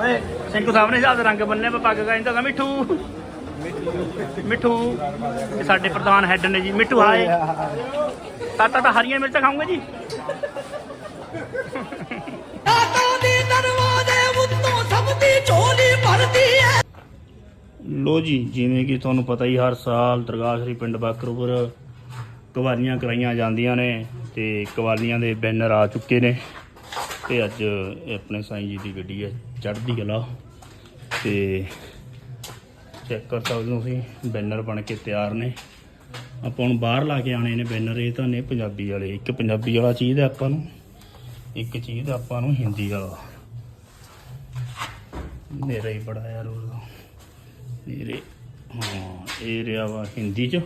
ਓਏ ਸਿੰਘੂ ਸਾਹਿਬ ਨੇ ਜਦ ਰੰਗ ਬੰਨੇ ਪੱਗ ਕਹਿੰਦਾ ਤਾਂ ਮਿੱਠੂ। ਮਿੱਠੂ। ਇਹ ਸਾਡੇ ਪ੍ਰਧਾਨ ਹੈੱਡ ਨੇ ਜੀ ਮਿੱਠੂ ਹਾਏ। ਤਾਤਾ ਤਾਂ ਹਰੀਆਂ ਮਿਰਚਾਂ ਖਾਉਂਗੇ ਜੀ। ਦਾਤਾ ਦੇ ਦਰਵਾਜ਼ੇ ਉੱਤੋਂ ਸਭ ਦੀ ਝੋਲੀ ਭਰਦੀ ਐ। ਲੋ ਜੀ ਜਿਵੇਂ ਕਿ ਤੁਹਾਨੂੰ ਪਤਾ ਹੀ ਹਰ ਸਾਲ ਦਰਗਾਹ ਸ਼੍ਰੀ ਪਿੰਡ ਬਾਕਰਪੁਰ ਕਵਾਲੀਆਂ ਕਰਾਈਆਂ ਜਾਂਦੀਆਂ ਨੇ ਤੇ ਕਵਾਲੀਆਂ ਦੇ ਬੈਨਰ ਆ ਚੁੱਕੇ ਨੇ। ਤੇ ਅੱਜ ਆਪਣੇ ਸਾਈਂ ਜੀ ਦੀ ਗੱਡੀ ਹੈ ਚੜ੍ਹਦੀ ਕਲਾ। ਤੇ ਚੈੱਕ ਕਰ ਸਕਦੇ ਹੋ ਤੁਸੀਂ ਬੈਨਰ ਬਣ ਕੇ ਤਿਆਰ ਨੇ। ਆਪਾਂ ਹੁਣ ਬਾਹਰ ਲਾ ਕੇ ਆਣੇ ਨੇ ਬੈਨਰ, ਇਹ ਤਾਂ ਨੇ ਪੰਜਾਬੀ ਵਾਲੇ। ਇੱਕ ਪੰਜਾਬੀ ਵਾਲਾ ਚੀਜ਼ ਹੈ ਆਪਾਂ ਨੂੰ, ਇੱਕ ਚੀਜ਼ ਆਪਾਂ ਨੂੰ ਹਿੰਦੀ ਵਾਲਾ। ਮੇਰਾ ਹੀ ਬੜਾ ਯਾਰ ਉਹ ਮੇਰੇ ਹਾਂ, ਇਹ ਰਿਹਾ ਵਾ ਹਿੰਦੀ ਚ,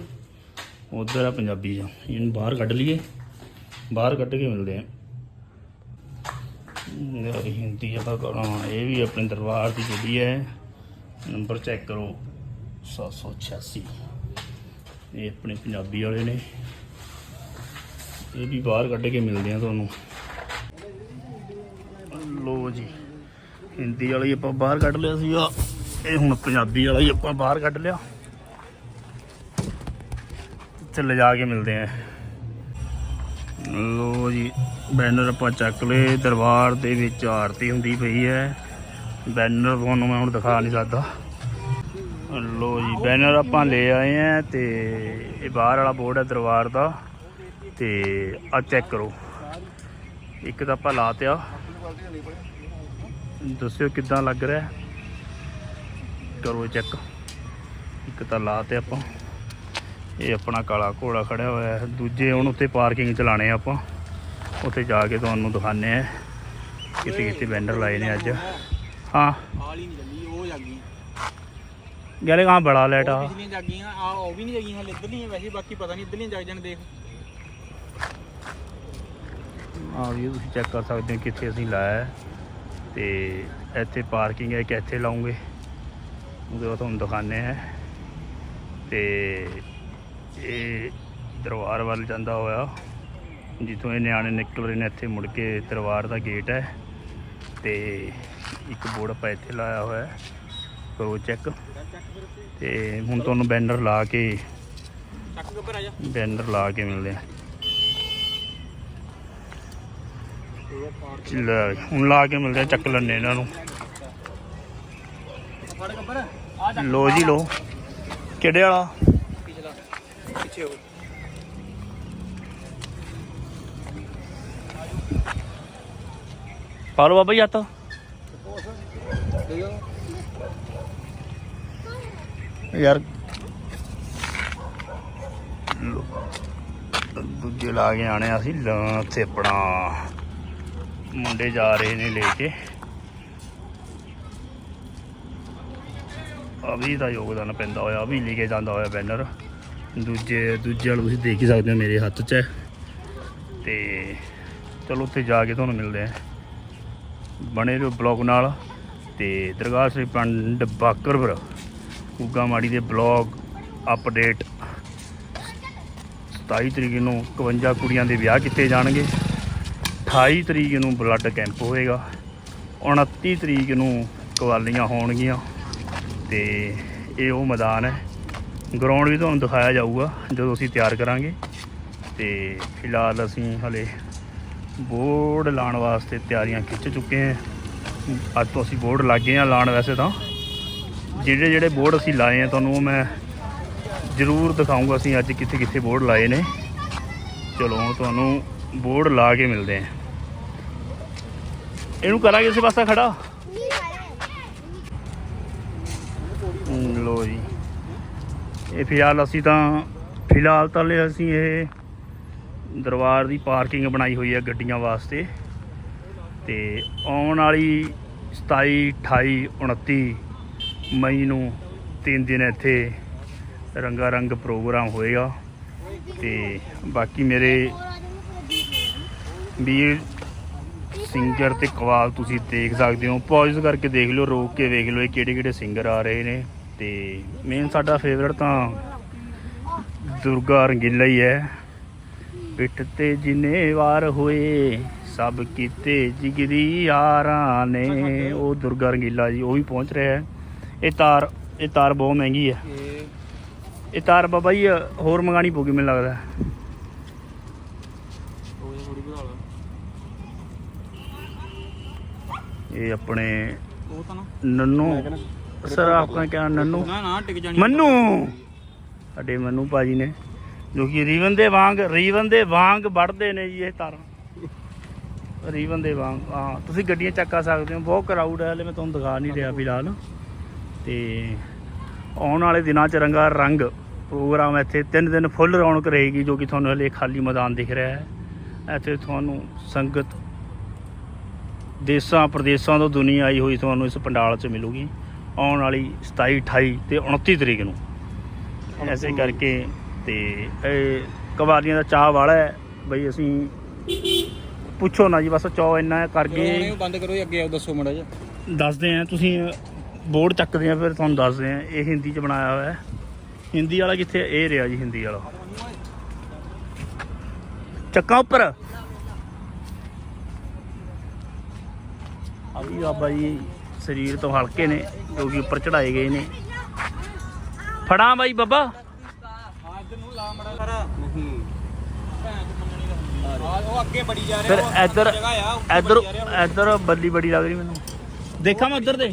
ਉਧਰ ਆ ਪੰਜਾਬੀ ਚ। ਇਹਨੂੰ ਬਾਹਰ ਕੱਢ ਲਈਏ, ਬਾਹਰ ਕੱਢ ਕੇ ਮਿਲਦੇ ਆ। ਹਿੰਦੀ ਆਪਾਂ ਕਰਾਂ ਇਹ ਵੀ ਆਪਣੇ ਦਰਬਾਰ ਦੀ ਗੱਡੀ ਹੈ ਨੰਬਰ ਚੈੱਕ ਕਰੋ 786 ਇਹ ਆਪਣੇ ਪੰਜਾਬੀ ਵਾਲੇ ਨੇ। ਇਹ ਵੀ ਬਾਹਰ ਕੱਢ ਕੇ ਮਿਲਦੇ ਆ ਤੁਹਾਨੂੰ। ਲੋ ਜੀ, ਹਿੰਦੀ ਵਾਲੀ ਆਪਾਂ ਬਾਹਰ ਕੱਢ ਲਿਆ ਸੀਗਾ। ਇਹ ਹੁਣ ਪੰਜਾਬੀ ਵਾਲਾ ਹੀ ਆਪਾਂ ਬਾਹਰ ਕੱਢ ਲਿਆ। ਤੇ ਲਿਜਾ ਕੇ ਮਿਲਦੇ ਆ। ਲੋ ਜੀ ਬੈਨਰ ਆਪਾਂ ਚੱਕ ਲਏ, ਦਰਬਾਰ ਦੇ ਵਿੱਚ ਆਰਤੀ ਹੁੰਦੀ ਪਈ ਹੈ। ਬੈਨਰ ਤੁਹਾਨੂੰ ਮੈਂ ਹੁਣ ਦਿਖਾ ਨਹੀਂ ਸਕਦਾ। ਲੋ ਜੀ ਬੈਨਰ ਆਪਾਂ ਲੈ ਆਏ ਆ ਤੇ ਇਹ ਬਾਹਰ ਵਾਲਾ ਬੋਰਡ ਹੈ ਦਰਬਾਰ ਦਾ। ਤੇ ਆ ਚੈੱਕ ਕਰੋ। ਇੱਕ ਤਾਂ ਆਪਾਂ ਲਾਤਿਆ ਦੱਸਿਓ ਕਿੱਦਾਂ ਲੱਗ ਰਿਹਾ ਕਰੋ ਚੈੱਕ ਇੱਕ ਤਾਂ ਲਾ ਤੇ ਆਪਾਂ। ਇਹ ਆਪਣਾ ਕਾਲਾ ਘੋੜਾ ਖੜਿਆ ਹੋਇਆ ਹੈ। ਦੂਜੇ ਹੁਣ ਉੱਤੇ ਪਾਰਕਿੰਗ ਚਲਾਣੇ ਆ ਆਪਾਂ। ਉੱਥੇ ਜਾ ਕੇ ਤੁਹਾਨੂੰ ਦਿਖਾਣੇ ਆ। ਕਿਤੇ ਕਿਤੇ ਬੈਨਰ ਲਾਏ ਨੇ ਅੱਜ। ਹਾਂ। ਆਲੀ ਨਹੀਂ ਚੱਲੀ ਉਹ ਜਾਗੀ ਗਲੇ ਕਹਾਂ ਬੜਾ ਲੈਟ ਆ। ਪਿਛਲੀਆਂ ਜਾਗੀਆਂ ਆ ਉਹ ਵੀ ਨਹੀਂ ਜਾਗੀਆਂ ਹਲੇ ਇੱਧਰਲੀਆਂ ਵੈਸੇ ਬਾਕੀ ਪਤਾ ਨਹੀਂ ਇੱਧਰਲੀਆਂ ਜਾਗ ਜਾਣ ਦੇਖ। ਆ ਵੀ ਤੁਸੀਂ ਚੈੱਕ ਕਰ ਸਕਦੇ ਹੋ ਕਿੱਥੇ ਅਸੀਂ ਲਾਇਆ। ਤੇ ਇੱਥੇ ਪਾਰਕਿੰਗ ਹੈ ਕਿ ਇੱਥੇ ਲਾਉਂਗੇ। ਉਹਦੇ ਬਾਅਦ ਤੁਹਾਨੂੰ ਦਿਖਾਣੇ ਆ। ਤੇ ਇਹ ਦਰਬਾਰ ਵੱਲ ਜਾਂਦਾ ਹੋਇਆ। ਜਿੱਥੋਂ ਇਹ ਨਿਆਣੇ ਨਿਕਲ ਰਹੇ ਨੇ, ਇੱਥੇ ਮੁੜ ਕੇ ਦਰਬਾਰ ਦਾ ਗੇਟ ਹੈ ਤੇ ਇੱਕ ਬੋਰਡ ਆਪਾਂ ਇੱਥੇ ਲਾਇਆ ਹੋਇਆ ਹੈ। ਕਰੋ ਚੈੱਕ ਤੇ ਹੁਣ ਤੁਹਾਨੂੰ ਬੈਨਰ ਲਾ ਕੇ ਬੈਨਰ ਲਾ ਕੇ ਮਿਲਦੇ ਆ ਲੈ, ਹੁਣ ਲਾ ਕੇ ਮਿਲਦੇ ਆ ਚੱਕ ਲੈਣੇ ਇਹਨਾਂ ਨੂੰ। ਲੋ ਜੀ ਲੋ ਕਿਹੜੇ ਵਾਲਾ? ਪਿੱਛੇ ਹੋ ਪਾ ਲਓ ਬਾਬਾ ਜੀ ਹੱਥ। ਯਾਰ। ਲਓ। ਦੂਜੇ ਲਾ ਕੇ ਆਣੇ ਅਸੀਂ ਲ- ਉੱਥੇ ਆਪਣਾ। ਮੁੰਡੇ ਜਾ ਰਹੇ ਨੇ ਲੈ ਕੇ। ਅਭੀ ਦਾ ਯੋਗਦਾਨ ਪੈਂਦਾ ਹੋਇਆ, ਅਭੀ ਲੈ ਕੇ ਜਾਂਦਾ ਹੋਇਆ ਬੈਨਰ ਦੂਜੇ ਦੂਜੇ ਵਾਲ ਤੁਸੀਂ ਦੇਖ ਹੀ ਸਕਦੇ ਹੋ ਮੇਰੇ ਹੱਥ 'ਚ ਹੈ। ਤੇ ਚਲੋ ਉੱਥੇ ਜਾ ਕੇ ਤੁਹਾਨੂੰ ਮਿਲਦੇ ਆ ਬਣੇ ਰਹੋ ਬਲੌਗ ਨਾਲ। ਤੇ ਦਰਗਾਹ ਸ੍ਰੀ ਪਿੰਡ ਬਾਕਰਪੁਰ ਕੁੱਗਾ ਮਾੜੀ ਦੇ ਬਲੌਗ ਅਪਡੇਟ 27 ਤਰੀਕ ਨੂੰ 51 ਕੁੜੀਆਂ ਦੇ ਵਿਆਹ ਕੀਤੇ ਜਾਣਗੇ। 28 ਤਰੀਕ ਨੂੰ ਬਲੱਡ ਕੈਂਪ ਹੋਏਗਾ 29 ਤਰੀਕ ਨੂੰ ਕਵਾਲੀਆਂ ਹੋਣਗੀਆਂ। ਤੇ ਇਹ ਉਹ ਮੈਦਾਨ ਹੈ। ਗਰਾਊਂਡ ਵੀ ਤੁਹਾਨੂੰ ਦਿਖਾਇਆ ਜਾਊਗਾ ਜਦੋਂ ਅਸੀਂ ਤਿਆਰ ਕਰਾਂਗੇ। ਤੇ ਫਿਲਹਾਲ ਅਸੀਂ ਹਲੇ ਬੋਰਡ ਲਾਉਣ ਵਾਸਤੇ ਤਿਆਰੀਆਂ ਖਿੱਚ ਚੁੱਕੇ ਹਾਂ। ਅੱਜ ਤੋਂ ਅਸੀਂ ਬੋਰਡ ਲੱਗੇ ਆ ਲਾਉਣ ਵੈਸੇ ਤਾਂ। ਜਿਹੜੇ ਜਿਹੜੇ ਬੋਰਡ ਅਸੀਂ ਲਾਏ ਆ ਤੁਹਾਨੂੰ ਮੈਂ ਜ਼ਰੂਰ ਦਿਖਾਊਂਗਾ ਅਸੀਂ ਅੱਜ ਕਿੱਥੇ ਕਿੱਥੇ ਬੋਰਡ ਲਾਏ ਨੇ। ਚਲੋ ਹੁਣ ਤੁਹਾਨੂੰ ਬੋਰਡ ਲਾ ਕੇ ਮਿਲਦੇ ਆ ਇਹਨੂੰ ਕਰਾਂਗੇ ਇਸੇ ਪਾਸਾ ਖੜਾ। ਲੋ ਜੀ। ਇਹ ਫਿਲਹਾਲ ਅਸੀਂ ਤਾਂ ਫਿਲਹਾਲ ਤਾਂ ਅਸੀਂ ਇਹ ਦਰਬਾਰ ਦੀ ਪਾਰਕਿੰਗ ਬਣਾਈ ਹੋਈ ਹੈ ਗੱਡੀਆਂ ਵਾਸਤੇ। ਤੇ ਆਉਣ ਵਾਲੀ 27 28 29 ਮਈ ਨੂੰ ਤਿੰਨ ਦਿਨ ਇੱਥੇ ਰੰਗਾ ਰੰਗ ਪ੍ਰੋਗਰਾਮ ਹੋਏਗਾ। ਤੇ ਬਾਕੀ ਮੇਰੇ ਵੀਰ ਸਿੰਗਰ ਤੇ ਕਵਾਲ ਤੁਸੀਂ ਦੇਖ ਸਕਦੇ ਹੋ। ਪੌਜ਼ ਕਰਕੇ ਦੇਖ ਲਿਓ, ਰੋਕ ਕੇ ਵੇਖ ਲਓ, ਇਹ ਕਿਹੜੇ ਕਿਹੜੇ ਸਿੰਗਰ ਆ ਰਹੇ ਨੇ। ਤੇ ਮੇਨ ਸਾਡਾ ਫੇਵਰਟ ਤਾਂ ਦੁਰਗਾ ਰੰਗੀਲਾ ਹੀ ਹੈ। ਪਿੱਠ ਤੇ ਜਿੰਨੇ ਵਾਰ ਹੋਏ ਸਭ ਕੀਤੇ ਜਿਗਰੀ ਯਾਰਾਂ ਨੇ। ਉਹ ਦੁਰਗਾ ਰੰਗੀਲਾ ਜੀ ਉਹ ਵੀ ਪਹੁੰਚ ਰਿਹਾ ਹੈ। ਇਹ ਤਾਰ ਇਹ ਤਾਰ ਬਹੁਤ ਮਹਿੰਗੀ ਹੈ। ਇਹ ਤਾਰ ਬਾਬਾ ਜੀ ਹੋਰ ਮੰਗਾਣੀ ਪਊਗੀ ਮੈਨੂੰ ਲੱਗਦਾ। ਇਹ ਆਪਣੇ ਉਹ ਤਾਂ ਨਾ। ਨੰਨੂ। ਸਰ ਆਪਣਾ ਕਿਆ ਨੰਨੂ। ਨਾ ਨਾ ਟਿਕ ਜਾਣੀ। ਮੰਨੂ। ਸਾਡੇ ਮੰਨੂ ਭਾਜੀ ਨੇ ਜੋ ਕਿ ਰੀਵਨ ਦੇ ਵਾਂਗ ਰੀਵਨ ਦੇ ਵਾਂਗ ਵੜਦੇ ਨੇ ਜੀ ਇਹ ਤਾਰਾਂ। ਰੀਵਨ ਦੇ ਵਾਂਗ ਹਾਂ ਤੁਸੀਂ ਗੱਡੀਆਂ ਚੱਕਾ ਸਕਦੇ ਹੋ ਬਹੁਤ ਕਰਾਊਡ ਹੈ ਹਲੇ ਮੈਂ ਤੁਹਾਨੂੰ ਦਿਖਾ ਨਹੀਂ ਰਿਹਾ ਫਿਲਹਾਲ। ਤੇ ਆਉਣ ਵਾਲੇ ਦਿਨਾਂ 'ਚ ਰੰਗਾ ਰੰਗ ਪ੍ਰੋਗਰਾਮ ਇੱਥੇ ਤਿੰਨ ਦਿਨ ਫੁੱਲ ਰੌਣਕ ਰਹੇਗੀ ਜੋ ਕਿ ਤੁਹਾਨੂੰ ਹਲੇ ਖਾਲੀ ਮੈਦਾਨ ਦਿਖ ਰਿਹਾ ਹੈ। ਇੱਥੇ ਤੁਹਾਨੂੰ ਸੰਗਤ ਦੇਸਾਂ ਪ੍ਰਦੇਸਾਂ ਤੋਂ ਦੁਨੀਆ ਆਈ ਹੋਈ ਤੁਹਾਨੂੰ ਇਸ ਪੰਡਾਲ 'ਚ ਮਿਲੂਗੀ। ਆਉਣ ਵਾਲੀ 27 28 ਤੇ 29 ਤਰੀਕ ਨੂੰ। ਐਸੇ ਕਰਕੇ ਤੇ ਇਹ ਕਵਾਲੀਆਂ ਦਾ ਚਾਹ ਵਾਲਾ ਹੈ। ਬਈ ਅਸੀਂ ਪੁੱਛੋ ਨਾ ਜੀ ਬਸ ਚਾਹ ਇੰਨਾ ਕਰਕੇ ਬੰਦ ਕਰੋ ਅੱਗੇ ਆਓ ਦੱਸੋ ਮੜਾ ਜੀ ਦੱਸਦੇ ਆ ਤੁਸੀਂ ਬੋਰਡ ਚੱਕਦੇ ਆ ਫਿਰ ਤੁਹਾਨੂੰ ਦੱਸਦੇ ਆ ਇਹ ਹਿੰਦੀ ਚ ਬਣਾਇਆ ਹੋਇਆ ਹੈ। ਹਿੰਦੀ ਵਾਲਾ ਕਿੱਥੇ? ਇਹ ਰਿਹਾ ਜੀ ਹਿੰਦੀ ਵਾਲਾ। ਚੱਕਾਂ ਉੱਪਰ। ਆ ਵੀ ਬਾਬਾ ਜੀ ਸਰੀਰ ਤੋਂ ਹਲਕੇ ਨੇ, ਜੋ ਕਿ ਉੱਪਰ ਚੜਾਏ ਗਏ ਨੇ। ਫੜਾਂ ਬਾਈ ਬਾਬਾ। ਫਿਰ ਇੱਧਰ ਇੱਧਰ ਇੱਧਰ ਬੱਲੀ ਬੜੀ ਲੱਗ ਰਹੀ ਮੈਨੂੰ। ਦੇਖਾਂ ਮੈਂ ਉੱਧਰ ਦੇ।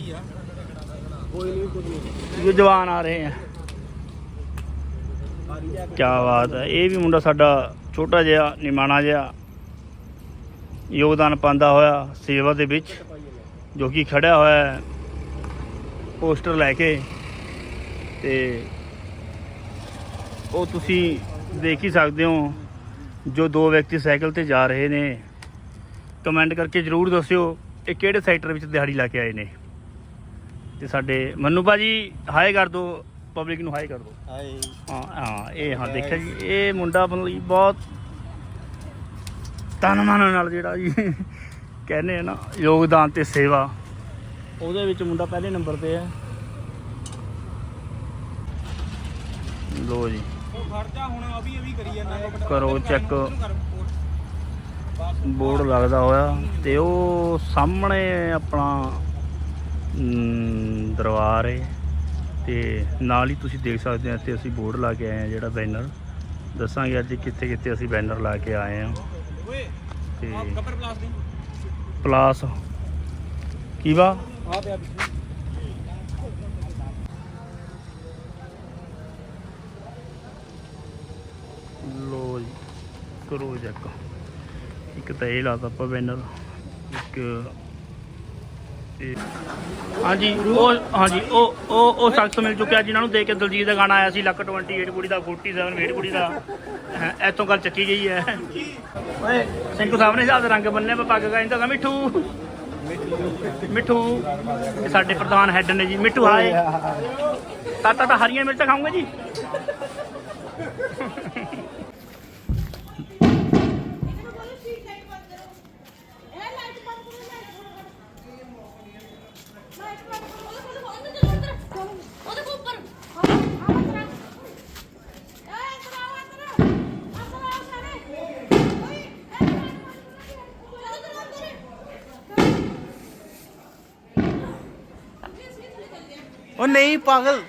ਇਹ ਜਵਾਨ ਆ ਰਹੇ ਆ। ਕੀ ਬਾਤ ਹੈ। ਇਹ ਵੀ ਮੁੰਡਾ ਸਾਡਾ ਛੋਟਾ ਜਿਹਾ, ਨਿਮਾਣਾ ਜਿਹਾ ਯੋਗਦਾਨ ਪਾਉਂਦਾ ਹੋਇਆ ਸੇਵਾ ਦੇ ਵਿੱਚ। ਜੋ ਕਿ ਖੜਿਆ ਹੋਇਆ ਹੈ ਪੋਸਟਰ ਲੈ ਕੇ ਤੇ ਉਹ ਤੁਸੀਂ ਦੇਖ ਹੀ ਸਕਦੇ ਹੋ ਜੋ ਦੋ ਵਿਅਕਤੀ ਸਾਈਕਲ ਤੇ ਜਾ ਰਹੇ ਨੇ। ਕਮੈਂਟ ਕਰਕੇ ਜਰੂਰ ਦੱਸਿਓ ਇਹ ਕਿਹੜੇ ਸੈਕਟਰ ਵਿੱਚ ਦਿਹਾੜੀ ਲਾ ਕੇ ਆਏ ਨੇ। ਤੇ ਸਾਡੇ ਮੰਨੂ ਭਾਜੀ ਹਾਈ ਕਰ ਦਿਓ ਪਬਲਿਕ ਨੂੰ ਹਾਈ ਕਰ ਦਿਓ ਹਾਏ। ਹਾਂ ਹਾਂ ਇਹ ਹਾਂ ਦੇਖਿਆ ਜੀ ਇਹ ਮੁੰਡਾ ਮਤਲਬ ਬਹੁਤ ਤਨ ਮਨ ਨਾਲ ਜਿਹੜਾ ਜੀ ਕਹਿੰਦੇ ਆ ਨਾ ਯੋਗਦਾਨ ਤੇ ਸੇਵਾ। ਉਹਦੇ ਵਿੱਚ ਮੁੰਡਾ ਪਹਿਲੇ ਨੰਬਰ ਤੇ ਹੈ ਲੋ ਜੀ। ਕਰੀ check। ਬੋਰਡ। ਲੱਗਦਾ ਹੋਇਆ ਤੇ ਉਹ ਸਾਹਮਣੇ ਆਪਣਾ ਦਰਬਾਰ ਹੈ ਤੇ ਨਾਲ ਹੀ ਤੁਸੀਂ ਦੇਖ ਸਕਦੇ ਹੋ ਇੱਥੇ ਅਸੀਂ ਬੋਰਡ ਲਾ ਕੇ ਆਏ ਹਾਂ ਜਿਹੜਾ ਬੈਨਰ। ਦੱਸਾਂਗੇ ਅੱਜ ਕਿੱਥੇ ਕਿੱਥੇ ਅਸੀਂ ਬੈਨਰ ਲਾ ਕੇ ਆਏ ਤੇ ਆ ਕੱਪਰ ਪਲਾਸ। ਦੇ ਪਲਾਸ ਕੀ ਵਾ? ਆ ਪਿਆ ਪਿੱਛੇ ਲੋ ਜੀ, ਕਰੋ ਚੈੱਕ ਇੱਕ ਤਾਂ ਇਹ ਲਾਤਾ ਆਪਾਂ ਬੈਨਰ ਇੱਕ ਹਾਂਜੀ ਉਹ ਹਾਂਜੀ ਉਹ ਉਹ ਉਹ ਸ਼ਖਸ ਮਿਲ ਚੁੱਕਿਆ ਜਿਨ੍ਹਾਂ ਨੂੰ ਦੇਖ ਕੇ ਦਲਜੀਤ ਦਾ ਗਾਣਾ ਆਇਆ ਸੀ ਲੱਕ 28 ਕੁੜੀ ਦਾ 47 ਵੇਟ ਕੁੜੀ ਦਾ। ਹੈਂ, ਇੱਥੋਂ ਗੱਲ ਚੱਕੀ ਗਈ ਹੈ। ਓਏ ਸਿੰਘੂ ਸਾਹਿਬ ਨੇ ਸਾਦ ਰੰਗ ਬੰਨੇ ਪਾ ਪੱਗ ਗਾਇੰਦਾ ਦਾ ਮਿੱਠੂ। ਮਿੱਠੂ ਇਹ ਸਾਡੇ ਪ੍ਰਧਾਨ ਹੈੱਡ ਨੇ ਜੀ ਮਿੱਠੂ ਹਾਏ। ਤਾਤਾ ਤਾਂ ਹਰੀਆਂ ਮਿਰਚਾਂ ਖਾਊਂਗਾ ਜੀ? ਉਹ ਨਹੀਂ ਪਾਗਲ